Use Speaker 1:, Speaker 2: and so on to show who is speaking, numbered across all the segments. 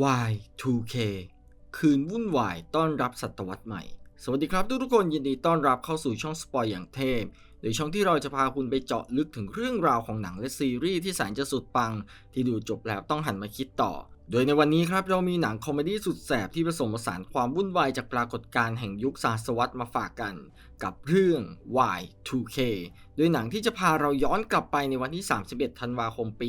Speaker 1: Y2K คืนวุ่นวายต้อนรับศตวรรษใหม่ สวัสดีครับทุกทุกคนยินดีต้อนรับเข้าสู่ช่องสปอยอย่างเทพโดยช่องที่เราจะพาคุณไปเจาะลึกถึงเรื่องราวของหนังและซีรีส์ที่แสนจะสุดปัง ที่ดูจบแล้วต้องหันมาคิดต่อ โดยในวันนี้ครับเรามีหนังคอมเมดี้สุดแสบที่ผสมผสานความวุ่นวายจากปรากฏการณ์แห่งยุคศาสวรรษมาฝากกัน กับเรื่อง Y2K โดยหนังที่จะพาเราย้อนกลับไปในวันที่ 31 ธันวาคมปี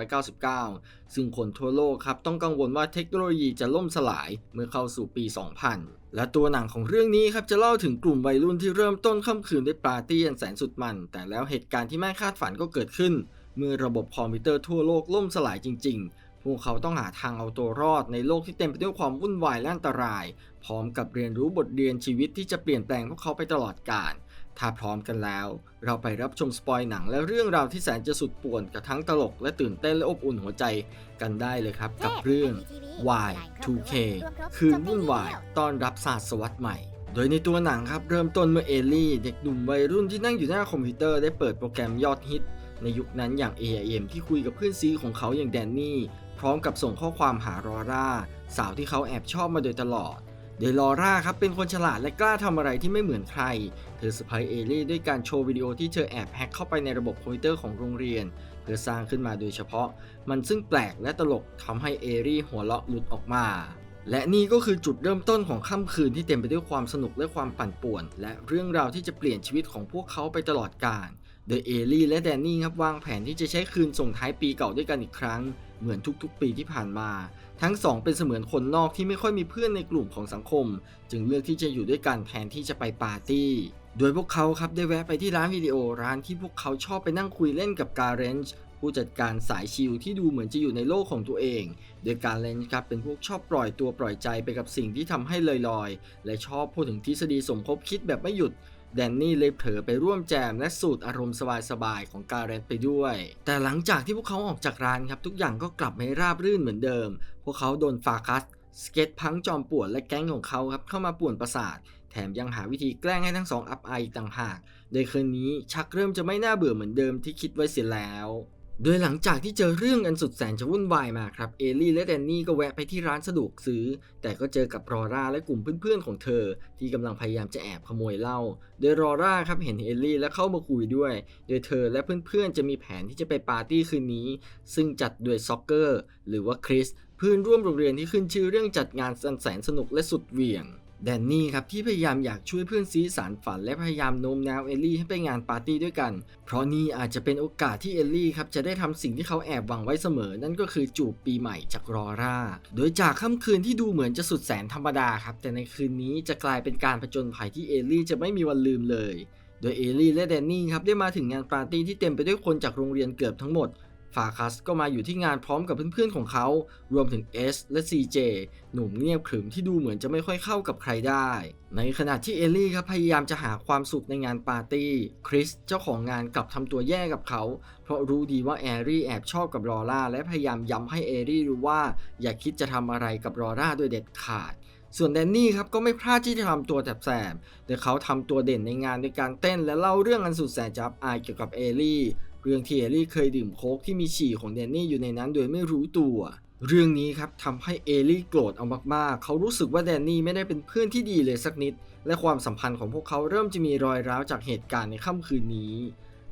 Speaker 1: 1999 ซึ่งคนทั่วโลกครับต้องกังวลว่าเทคโนโลยีจะล่มสลายเมื่อเข้าสู่ปี 2000 และตัวหนังของเรื่องนี้ครับจะเล่าถึงกลุ่มวัยรุ่นที่เริ่มต้นค่ำคืนด้วยปาร์ตี้อันแสนสุดมัน แต่แล้วเหตุการณ์ที่ไม่คาดฝันก็เกิดขึ้นเมื่อระบบคอมพิวเตอร์ทั่วโลกล่มสลายจริงๆ พวกเขาต้องหาทางเอาตัวรอดในโลกที่เต็มไปด้วยความวุ่นวายและอันตราย พร้อมกับเรียนรู้บทเรียนชีวิตที่จะเปลี่ยนแปลงพวกเขาไปตลอดกาล ถ้าพร้อมกันแล้ว เราไปรับชมสปอยหนังและเรื่องราวที่แสนจะสุดป่วนกับทั้งตลกและตื่นเต้นและอบอุ่นหัวใจกันได้เลยครับ กับเรื่อง Y2K คืนวุ่นวายต้อนรับศาสตวรรษใหม่โดยในตัวหนังครับเริ่มต้นเมื่อเอลลี่ เด็กหนุ่มวัยรุ่นที่นั่งอยู่หน้าคอมพิวเตอร์ได้เปิดโปรแกรมยอดฮิต ในยุคนั้นอย่าง AIM ที่คุยกับเพื่อนซีของเขาอย่างแดนนี่ พร้อมกับส่งข้อความหารอร่า สาวที่เขาแอบชอบมาโดยตลอด โดยลอร่าครับเป็นคนฉลาดและกล้าทำอะไรที่ไม่เหมือนใคร เธอเซอร์ไพเอลี่ด้วยการโชว์วิดีโอที่เธอแอบแฮ็กเข้าไปในระบบคอมพิวเตอร์ของโรงเรียน เพื่อสร้างขึ้นมาโดยเฉพาะ มันซึ่งแปลกและตลกทำให้เอรี่หัวเราะหลุดออกมาและนี่ก็คือจุดเริ่มต้นของค่ำคืนที่เต็มไปด้วยความสนุกและความปั่นป่วน และเรื่องราวที่จะเปลี่ยนชีวิตของพวกเขาไปตลอดกาล โดยเอลี่และแดนนี่ครับวางแผนที่จะใช้คืนส่งท้ายปีเก่าด้วยกันอีกครั้ง เหมือนทุกๆ ปีที่ผ่านมา ทั้งสองเป็นเสมือนคนนอกที่ไม่ค่อยมีเพื่อนในกลุ่มของสังคม จึงเลือกที่จะอยู่ด้วยกันแทนที่จะไปปาร์ตี้ โดยพวกเขาครับได้แวะไปที่ร้านวิดีโอร้านที่พวกเขาชอบไปนั่งคุยเล่นกับการเรนจ์ผู้จัดการสายชิลที่ดูเหมือนจะอยู่ในโลกของตัวเอง โดยการเรนจ์ครับเป็นพวกชอบปล่อยตัวปล่อยใจไปกับสิ่งที่ทำให้ลอยๆ และชอบพูดถึงทฤษฎีสมคบคิดแบบไม่หยุด แดนนี่เลยเผลอไปร่วมแจมและสูตรอารมณ์สบายๆของการเรนไปด้วย แต่หลังจากที่พวกเขาออกจากร้านครับ ทุกอย่างก็กลับมาราบรื่นเหมือนเดิม พวกเขาโดนฟาคัสสเก็ตพังจอมป่วนและแก๊งของเขาครับเข้ามาป่วนประสาท แถมยังหาวิธีแกล้งให้ทั้งสองอับอายอีกต่างหาก โดยคืนนี้ชักเริ่มจะไม่น่าเบื่อเหมือนเดิมที่คิดไว้เสียแล้ว โดยหลังจากที่เจอเรื่องอันสุดแสนจะวุ่นวายมาครับ เอลลี่และแดนนี่ก็แวะไปที่ร้านสะดวกซื้อ แต่ก็เจอกับรอร่าและกลุ่มเพื่อนๆของเธอ ที่กำลังพยายามจะแอบขโมยเหล้า โดยรอร่าครับเห็นเอลลี่และเข้ามาคุยด้วย โดยเธอและเพื่อนๆจะมีแผนที่จะไปปาร์ตี้คืนนี้ ซึ่งจัดโดยซ็อกเกอร์หรือว่าคริสเพื่อนร่วมโรงเรียนที่ขึ้นชื่อเรื่องจัดงานแสนสนุกและสุดเหวี่ยง แดนนี่ครับที่พยายามอยากช่วยเพื่อนซีสารฝัน และพยายามโน้มน้าวเอลลี่ให้ไปงานปาร์ตี้ด้วยกัน เพราะนี่อาจจะเป็นโอกาสที่เอลลี่ครับจะได้ทำสิ่งที่เขาแอบหวังไว้เสมอ นั่นก็คือจูบปีใหม่จากรอร่า โดยจากค่ำคืนที่ดูเหมือนจะสุดแสนธรรมดาครับ แต่ในคืนนี้จะกลายเป็นการผจญภัยที่เอลลี่จะไม่มีวันลืมเลย โดยเอลลี่และแดนนี่ครับได้มาถึงงานปาร์ตี้ที่เต็มไปด้วยคนจากโรงเรียนเกือบทั้งหมด ฟาคัสก็มาอยู่ที่งานพร้อมกับเพื่อนๆของเขา รวมถึงเอสและ CJ หนุ่มเงียบขรึมที่ดูเหมือนจะไม่ค่อยเข้ากับใครได้ ในขณะที่เอลลี่ครับพยายามจะหาความสุขในงานปาร์ตี้ คริสเจ้าของงานกลับทำตัวแย่กับเขา เพราะรู้ดีว่าแอรี่แอบชอบกับลอร่าและพยายามย้ำให้เอรี่รู้ว่า อย่าคิดจะทำอะไรกับลอร่าโดยเด็ดขาดส่วนแดนนี่ครับก็ไม่พลาดที่จะทำตัวแสบแต่เขาทำตัวเด่นในงานด้วยการเต้นและเล่าเรื่องอันสุดแสนจับอายเกี่ยวกับเอลี่ เรื่องที่เอลี่เคยดื่มโค้กที่มีฉี่ของแดนนี่อยู่ในนั้นโดยไม่รู้ตัว เรื่องนี้ครับทำให้เอลี่โกรธเอามากๆ เขารู้สึกว่าแดนนี่ไม่ได้เป็นเพื่อนที่ดีเลยสักนิด และความสัมพันธ์ของพวกเขาเริ่มจะมีรอยร้าวจากเหตุการณ์ในค่ำคืนนี้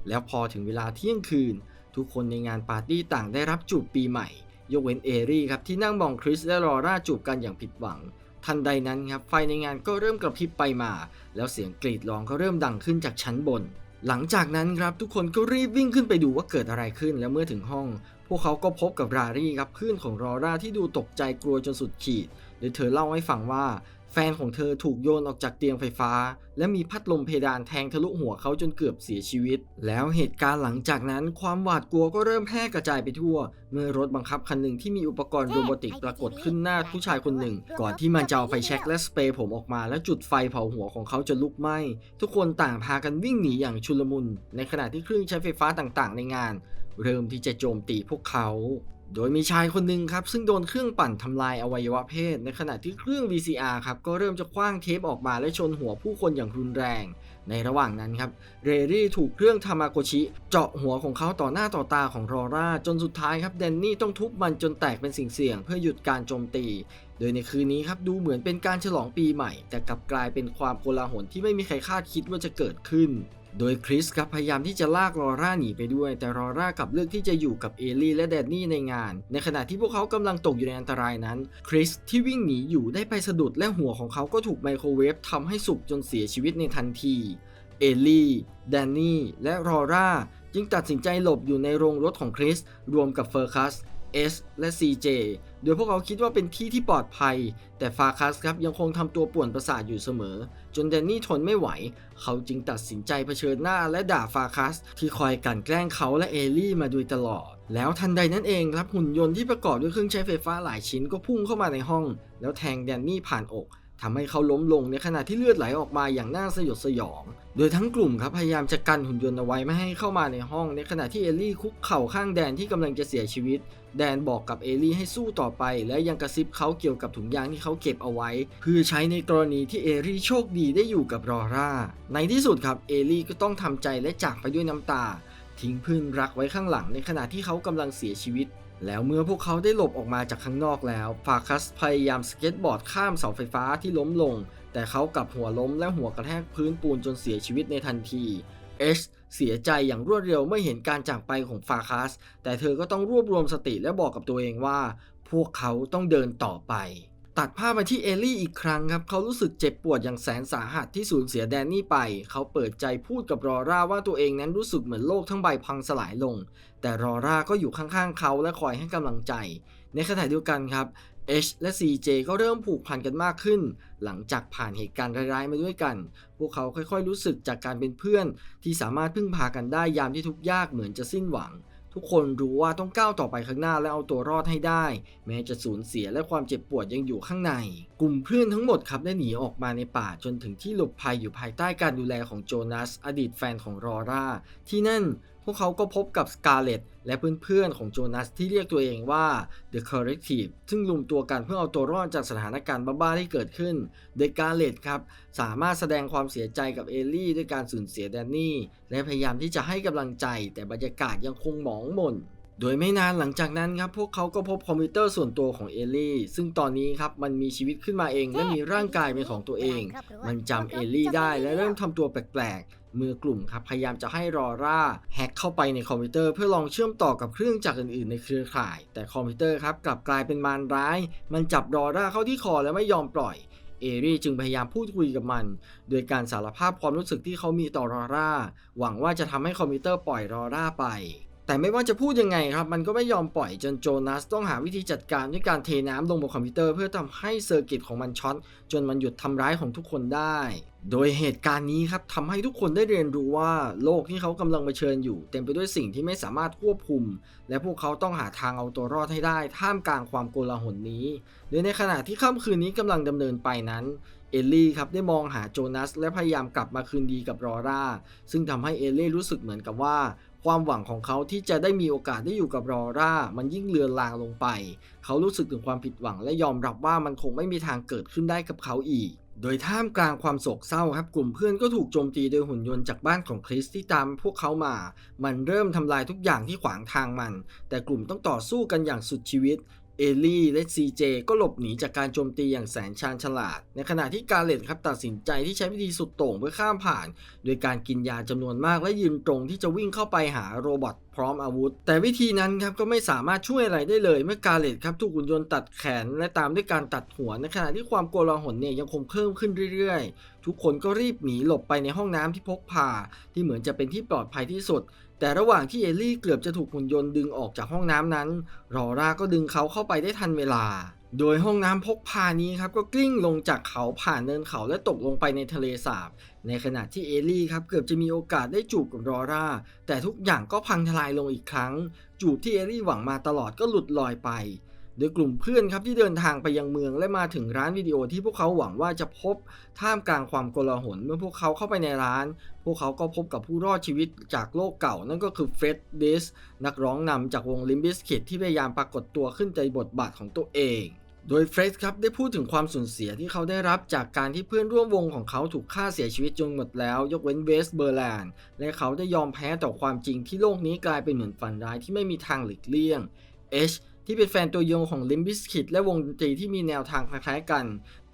Speaker 1: แล้วพอถึงเวลาเที่ยงคืน ทุกคนในงานปาร์ตี้ต่างได้รับจูบปีใหม่ ยกเว้นเอรี่ครับที่นั่งมองคริสและลอร่าจูบกันอย่างผิดหวังทันใดนั้นครับไฟในงานก็เริ่มกระพริบไปมา แล้วเสียงกรีดร้องก็เริ่มดังขึ้นจากชั้นบน หลังจากนั้นครับทุกคนก็รีบวิ่งขึ้นไปดูว่าเกิดอะไรขึ้น แล้วเมื่อถึงห้อง พวกเขาก็พบกับรารี่ครับเพื่อนของรอร่าที่ดูตกใจกลัวจนสุดขีดโดยเธอเล่าให้ฟังว่า แฟนของเธอถูกโยนออกจากเตียงไฟฟ้า และมีพัดลมเพดานแทงทะลุหัวเขาจนเกือบเสียชีวิต แล้วเหตุการณ์หลังจากนั้นความหวาดกลัวก็เริ่มแพร่กระจายไปทั่ว เมื่อรถบังคับคันหนึ่งที่มีอุปกรณ์โรบอติกปรากฏขึ้นหน้าผู้ชายคนหนึ่ง ก่อนที่มันจะเอาไฟแช็กและสเปรย์ผมออกมา และจุดไฟเผาหัวของเขาจนลุกไหม้ ทุกคนต่างพากันวิ่งหนีอย่างชุลมุน ในขณะที่เครื่องใช้ไฟฟ้าต่างๆ ในงาน เริ่มที่จะโจมตีพวกเขา โดยมีชายคนหนึ่งครับ ซึ่งโดนเครื่องปั่นทำลายอวัยวะเพศ ในขณะที่เครื่อง VCR ครับ ก็เริ่มจะคว้างเทปออกมาและชนหัวผู้คนอย่างรุนแรง ในระหว่างนั้นครับ เรรี่ถูกเครื่องทามาโกชิ เจาะหัวของเขาต่อหน้าต่อตาของรอร่า จนสุดท้ายครับแดนนี่ต้องทุบมันจนแตกเป็นสิ่งเสี่ยงเพื่อหยุดการโจมตี โดยในคืนนี้ครับดูเหมือนเป็นการฉลองปีใหม่ แต่กลับกลายเป็นความโกลาหลที่ไม่มีใครคาดคิดว่าจะเกิดขึ้น โดยคริสครับพยายามที่จะลากลอร่าหนีไปด้วย แต่ลอร่ากลับเลือกที่จะอยู่กับเอลี่และแดนนี่ในงาน ในขณะที่พวกเขากำลังตกอยู่ในอันตรายนั้นคริสที่วิ่งหนีอยู่ได้ไปสะดุดและหัวของเขาก็ถูกไมโครเวฟทำให้สุกจนเสียชีวิตในทันทีเอลี่แดนนี่และลอร่าจึงตัดสินใจหลบอยู่ในโรงรถของคริสรวมกับเฟอร์คัสเอสและ CJ โดยพวกเขาคิดว่าเป็นที่ที่ปลอดภัย แต่ฟาคัสครับยังคงทำตัวป่วนประสาทอยู่เสมอ จนแดนนี่ทนไม่ไหว เขาจึงตัดสินใจเผชิญหน้าและด่าฟาคัส ที่คอยกลั่นแกล้งเขาและเอลี่มาโดยตลอด แล้วทันใดนั้นเองครับหุ่นยนต์ที่ประกอบด้วยเครื่องใช้ไฟฟ้าหลายชิ้นก็พุ่งเข้ามาในห้อง แล้วแทงแดนนี่ผ่านอก ทำให้เขาล้มลงในขณะที่เลือดไหลออกมาอย่างน่าสยดสยอง โดยทั้งกลุ่มครับพยายามจะกันหุ่นยนต์เอาไว้ไม่ให้เข้ามาในห้อง ในขณะที่เอลลี่คุกเข่าข้างแดนที่กำลังจะเสียชีวิต แดนบอกกับเอลลี่ให้สู้ต่อไป และยังกระซิบเขาเกี่ยวกับถุงยางที่เขาเก็บเอาไว้ เพื่อใช้ในกรณีที่เอลลี่โชคดีได้อยู่กับรอร่า ในที่สุดครับเอลลี่ก็ต้องทำใจและจากไปด้วยน้ำตา ทิ้งเพื่อนรักไว้ข้างหลังในขณะที่เขากำลังเสียชีวิต แล้วเมื่อพวกเขาได้หลบออกมาจากข้างนอกแล้วฟาคัสพยายามสเก็ตบอร์ดข้ามเสาไฟฟ้าที่ล้มลง แต่เขากลับหัวล้มและหัวกระแทกพื้นปูนจนเสียชีวิตในทันทีเอชเสียใจอย่างรวดเร็วเมื่อเห็นการจากไปของฟาคัส แต่เธอก็ต้องรวบรวมสติและบอกกับตัวเองว่า พวกเขาต้องเดินต่อไป ตัดภาพมาที่เอลลี่อีกครั้งครับ เขารู้สึกเจ็บปวดอย่างแสนสาหัสที่สูญเสียแดนนี่ไป เขาเปิดใจพูดกับรอร่าว่าตัวเองนั้นรู้สึกเหมือนโลกทั้งใบพังสลายลง แต่รอร่าก็อยู่ข้างๆเขาและคอยให้กำลังใจ ในขณะเดียวกันครับ H และ CJ ก็เริ่มผูกพันกันมากขึ้น หลังจากผ่านเหตุการณ์ร้ายๆมาด้วยกัน พวกเขาค่อยๆรู้สึกจากการเป็นเพื่อน ที่สามารถพึ่งพากันได้ยามที่ทุกข์ยากเหมือนจะสิ้นหวัง ทุกคนรู้ว่าต้องก้าวต่อไปข้างหน้าและเอาตัวรอดให้ได้ แม้จะสูญเสียและความเจ็บปวดยังอยู่ข้างใน กลุ่มเพื่อนทั้งหมดครับได้หนีออกมาในป่าจนถึงที่หลบภัยอยู่ภายใต้การดูแลของโจนัสอดีตแฟนของรอร่า ที่นั่น วกเขาก็พบกับสกาเลตและเพื่อนๆของโจนัสที่เรียกตัวเองว่า The Collective ซึ่งรวมตัวกันเพื่อเอาตัวรอดจากสถานการณ์บ้าๆที่เกิดขึ้น โดยกาเลตครับ สามารถแสดงความเสียใจกับเอลลี่ด้วยการสูญเสียแดนนี่ และพยายามที่จะให้กำลังใจ แต่บรรยากาศยังคงหมองหม่นโดยไม่นานหลังจากนั้นครับพวกเขาก็พบคอมพิวเตอร์ส่วนตัวของเอลลี่ ซึ่งตอนนี้ครับมันมีชีวิตขึ้นมาเองและมีร่างกายเป็นของตัวเอง มันจำเอลลี่ได้และเริ่มทำตัวแปลกๆเมื่อกลุ่มครับพยายามจะให้รอร่าแฮ็กเข้าไปในคอมพิวเตอร์เพื่อลองเชื่อมต่อกับเครื่องจักรอื่นๆ ในเครือข่าย แต่คอมพิวเตอร์ครับกลับกลายเป็นมารร้าย มันจับรอร่าเข้าที่คอและไม่ยอมปล่อยเอรี่จึงพยายามพูดคุยกับมัน โดยการสารภาพความรู้สึกที่เขามีต่อรอร่า หวังว่าจะทำให้คอมพิวเตอร์ปล่อยรอร่าไป แต่ไม่ว่าจะพูดยังไงครับ มันก็ไม่ยอมปล่อยจนโจนัสต้องหาวิธีจัดการด้วยการเทน้ำลงบนคอมพิวเตอร์เพื่อทำให้เซอร์กิตของมันช็อตจนมันหยุดทำร้ายของทุกคนได้ โดยเหตุการณ์นี้ครับทำให้ทุกคนได้เรียนรู้ว่า โลกที่เขากำลังเผชิญอยู่ เต็มไปด้วยสิ่งที่ไม่สามารถควบคุม และพวกเขาต้องหาทางเอาตัวรอดให้ได้ ท่ามกลางความโกลาหลนี้ โดยในขณะที่ค่ำคืนนี้กำลังดำเนินไปนั้นเอลลี่ครับได้มองหาโจนัส และพยายามกลับมาคืนดีกับรอร่า ซึ่งทำให้เอลลี่รู้สึกเหมือนกับว่า ความหวังของเขาที่จะได้มีโอกาสได้อยู่กับรอร่า มันยิ่งเลือนลางลงไป เขารู้สึกถึงความผิดหวังและยอมรับว่ามันคงไม่มีทางเกิดขึ้นได้กับเขาอีก โดยท่ามกลางความโศกเศร้าครับกลุ่มเพื่อนก็ถูกโจมตีโดยหุ่นยนต์จากบ้านของคริสที่ตามพวกเขามา มันเริ่มทำลายทุกอย่างที่ขวางทางมัน แต่กลุ่มต้องต่อสู้กันอย่างสุดชีวิต เอลี่และซีเจก็หลบหนีจากการโจมตีอย่างแสนชาญฉลาด ในขณะที่กาเลตครับตัดสินใจที่ใช้วิธีสุดโต่งเพื่อข้ามผ่าน โดยการกินยาจำนวนมากและยืนตรงที่จะวิ่งเข้าไปหาโรบอทพร้อมอาวุธ แต่วิธีนั้นครับก็ไม่สามารถช่วยอะไรได้เลย เมื่อกาเลตครับถูกหุ่นยนต์ตัดแขนและตามด้วยการตัดหัวในขณะที่ความโกลาหลเนี่ยยังคงเพิ่มขึ้นเรื่อยๆ ทุกคนก็รีบหนีหลบไปในห้องน้ำที่พกพาที่เหมือนจะเป็นที่ปลอดภัยที่สุด แต่ระหว่างที่เอลลี่เกือบจะถูกหุ่นยนต์ดึงออกจากห้องน้ำนั้น รอราก็ดึงเขาเข้าไปได้ทันเวลา โดยห้องน้ำพกพานี้ครับก็กลิ้งลงจากเขาผ่านเนินเขาและตกลงไปในทะเลสาบ ในขณะที่เอลลี่ครับเกือบจะมีโอกาสได้จูบกับรอราแต่ทุกอย่างก็พังทลายลงอีกครั้ง จูบที่เอลลี่หวังมาตลอดก็หลุดลอยไป โดยกลุ่มเพื่อนครับที่เดินทางไปยังเมืองและมาถึงร้านวิดีโอที่พวกเขาหวังว่าจะพบท่ามกลางความโกลาหลเมื่อพวกเขาเข้าไปในร้าน พวกเขาก็พบกับผู้รอดชีวิตจากโลกเก่านั่นก็คือเฟร็ดดิสนักร้องนำจากวงลิมบิสคิดที่พยายามปรากฏตัวขึ้นในบทบาทของตัวเองโดยเฟร็ดครับได้พูดถึงความสูญเสียที่เขาได้รับจากการที่เพื่อนร่วมวงของเขาถูกฆ่าเสียชีวิตจนหมดแล้ว ยกเว้นเวสเบอร์แลนด์และเขาได้ยอมแพ้ต่อความจริงที่โลกนี้กลายเป็นเหมือนฝันร้ายที่ไม่มีทางหลีกเลี่ยง H ที่เป็นแฟนตัวยงของลิมบิสคิดและวงดนตรีที่มีแนวทางคล้ายๆกัน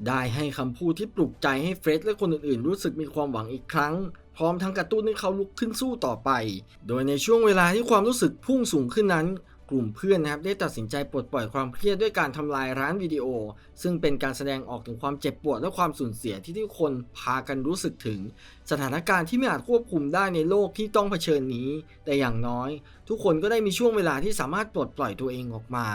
Speaker 1: ได้ให้คำพูดที่ปลุกใจให้เฟร็ดและคนอื่นๆ รู้สึกมีความหวังอีกครั้ง พร้อมทั้งกระตุ้นให้เขาลุกขึ้นสู้ต่อไป โดยในช่วงเวลาที่ความรู้สึกพุ่งสูงขึ้นนั้น กลุ่มเพื่อนนะครับได้ตัดสินใจปลดปล่อยความเครียดด้วยการทำลายร้านวิดีโอ ซึ่งเป็นการแสดงออกถึงความเจ็บปวดและความสูญเสียที่ทุกคนพากันรู้สึกถึง สถานการณ์ที่ไม่อาจควบคุมได้ในโลกที่ต้องเผชิญนี้ แต่อย่างน้อย ทุกคนก็ได้มีช่วงเวลาที่สามารถปลดปล่อยตัวเองออกมา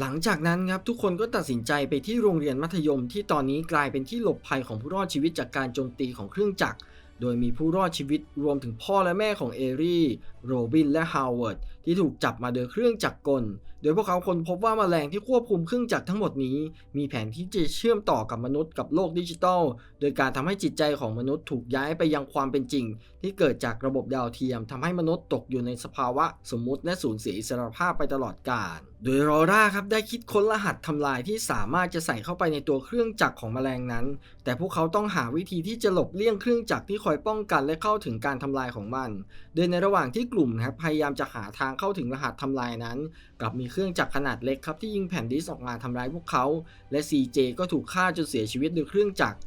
Speaker 1: หลังจากนั้นครับทุกคนก็ตัดสินใจไปที่โรงเรียนมัธยม ที่ตอนนี้กลายเป็นที่หลบภัยของผู้รอดชีวิตจากการโจมตีของเครื่องจักรโดยมีผู้รอดชีวิตรวมถึงพ่อและแม่ของเอรี่ โรบินและฮาวเวิร์ดที่ถูกจับมาโดยเครื่องจักรกล โดยพวกเขาค้นพบว่าแมลงที่ควบคุมเครื่องจักรทั้งหมดนี้ มีแผนที่จะเชื่อมต่อกับมนุษย์กับโลกดิจิทัล โดยการทำให้จิตใจของมนุษย์ถูกย้ายไปยังความเป็นจริง ที่เกิดจากระบบดาวเทียมทำให้มนุษย์ตกอยู่ในสภาวะสมมุติและสูญเสียอิสรภาพไปตลอดกาล โดยรอร่าครับได้คิดค้นรหัสทำลายที่สามารถจะใส่เข้าไปในตัวเครื่องจักรของแมลงนั้น แต่พวกเขาต้องหาวิธีที่จะหลบเลี่ยงเครื่องจักรที่คอยป้องกันและเข้าถึงการทำลายของมัน โดยในระหว่างที่กลุ่มนะครับพยายามจะหาทางเข้าถึงรหัสทำลายนั้น กลับมีเครื่องจักรขนาดเล็กครับที่ยิงแผ่นดิสออกมาทำร้ายพวกเขา และ CJ ก็ถูกฆ่าจนเสียชีวิตโดยเครื่องจักร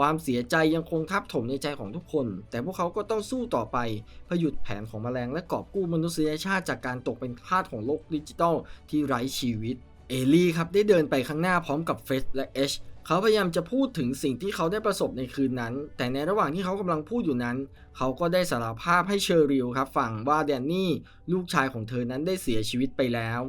Speaker 1: ความเสียใจยังคงทับถมในใจของทุกคน แต่พวกเขาก็ต้องสู้ต่อไปเพื่อหยุดแผนของแมลงและกอบกู้มนุษยชาติจากการตกเป็นทาสของโลกดิจิทัลที่ไร้ชีวิต เอลี่ครับได้เดินไปข้างหน้าพร้อมกับเฟสและเอช เขาพยายามจะพูดถึงสิ่งที่เขาได้ประสบในคืนนั้น แต่ในระหว่างที่เขากำลังพูดอยู่นั้น เขาก็ได้สารภาพให้เชอริลครับฟังว่าแดนนี่ลูกชายของเธอนั้นได้เสียชีวิตไปแล้ว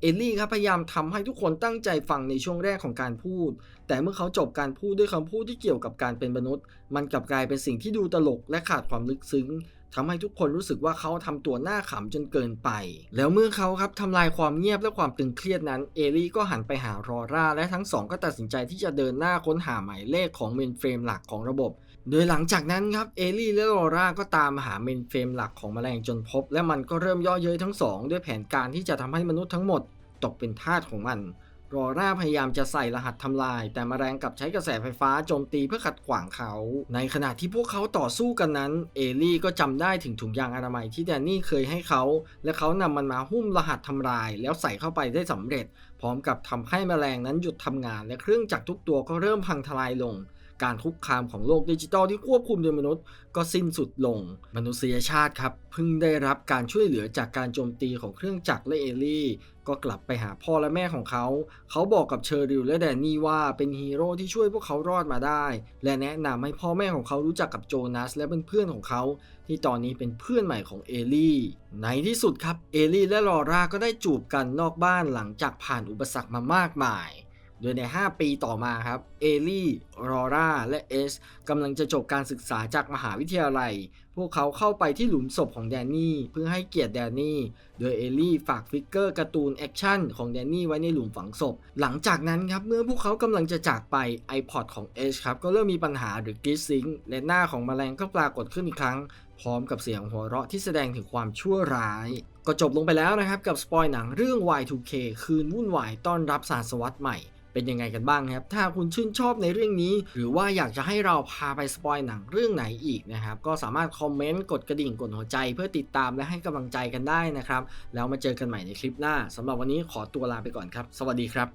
Speaker 1: เอลลี่ครับพยายามทำให้ทุกคนตั้งใจฟังในช่วงแรกของการพูด แต่เมื่อเขาจบการพูดด้วยคำพูดที่เกี่ยวกับการเป็นมนุษย์ มันกลับกลายเป็นสิ่งที่ดูตลกและขาดความลึกซึ้ง ทำให้ทุกคนรู้สึกว่าเขาทำตัวหน้าขำจนเกินไป แล้วเมื่อเขาครับทำลายความเงียบและความตึงเครียดนั้น เอลี่ก็หันไปหารอร่า และทั้งสองก็ตัดสินใจที่จะเดินหน้าค้นหาหมายเลขของเมนเฟรมหลักของระบบ โดยหลังจากนั้นครับเอลี่และลอร่าก็ตามหาเมนเฟรมหลักของแมลงจนพบ และมันก็เริ่มย่อเย้ยทั้งสองด้วยแผนการที่จะทำให้มนุษย์ทั้งหมด ตกเป็นทาสของมัน รอร่าพยายามจะใส่รหัสทำลาย แต่มแมลงกลับใช้กระแสไฟฟ้าโจมตีเพื่อขัดขวางเขา ในขณะที่พวกเขาต่อสู้กันนั้น เอลี่ก็จำได้ถึงถุงยางอนามัยที่แดนนี่เคยให้เขา และเขานำมันมาหุ้มรหัสทำลาย แล้วใส่เข้าไปได้สำเร็จ พร้อมกับทำให้แมลงนั้นหยุดทำงาน และเครื่องจักรทุกตัวก็เริ่มพังทลายลง การคุกคามของโลกดิจิทัลที่ควบคุมโดยมนุษย์ ก็สิ้นสุดลง มนุษยชาติครับเพิ่งได้รับการช่วยเหลือจากการโจมตีของเครื่องจักรและเอลี่ก็กลับไปหาพ่อและแม่ของเขา เขาบอกกับเชอริลและแดนนี่ว่าเป็นฮีโร่ที่ช่วยพวกเขารอดมาได้ และแนะนำให้พ่อแม่ของเขารู้จักกับโจนัสและเพื่อนๆของเขา ที่ตอนนี้เป็นเพื่อนใหม่ของเอลี่ ในที่สุดครับ เอลี่และลอร่าก็ได้จูบกันนอกบ้านหลังจากผ่านอุปสรรคมามากมาย โดยใน 5 ปีต่อมาครับ เอลี่รอร่า และเอสกำลังจะจบการศึกษาจากมหาวิทยาลัย พวกเขาเข้าไปที่หลุมศพของแดนนี่เพื่อให้เกียรติแดนนี่ โดยเอลี่ฝากฟิกเกอร์การ์ตูนแอคชั่นของแดนนี่ไว้ในหลุมฝังศพ หลังจากนั้นครับ เมื่อพวกเขากำลังจะจากไป iPod ของเอชครับก็เริ่มมีปัญหาหรือกิสซิงและหน้าของแมลงก็ปรากฏขึ้นอีกครั้ง พร้อมกับเสียงหัวเราะที่แสดงถึงความชั่วร้ายก็จบลงไปแล้วนะครับกับสปอยหนังเรื่อง Y2K คืนวุ่นวายต้อนรับศาสวรรษใหม่ เป็นยังไงกันบ้างครับ ถ้าคุณชื่นชอบในเรื่องนี้ หรือว่าอยากจะให้เราพาไปสปอยหนังเรื่องไหนอีกนะครับ ก็สามารถคอมเมนต์ กดกระดิ่ง กดหัวใจเพื่อติดตามและให้กำลังใจกันได้นะครับ แล้วมาเจอกันใหม่ในคลิปหน้าสำหรับวันนี้ขอตัวลาไปก่อนครับ สวัสดีครับ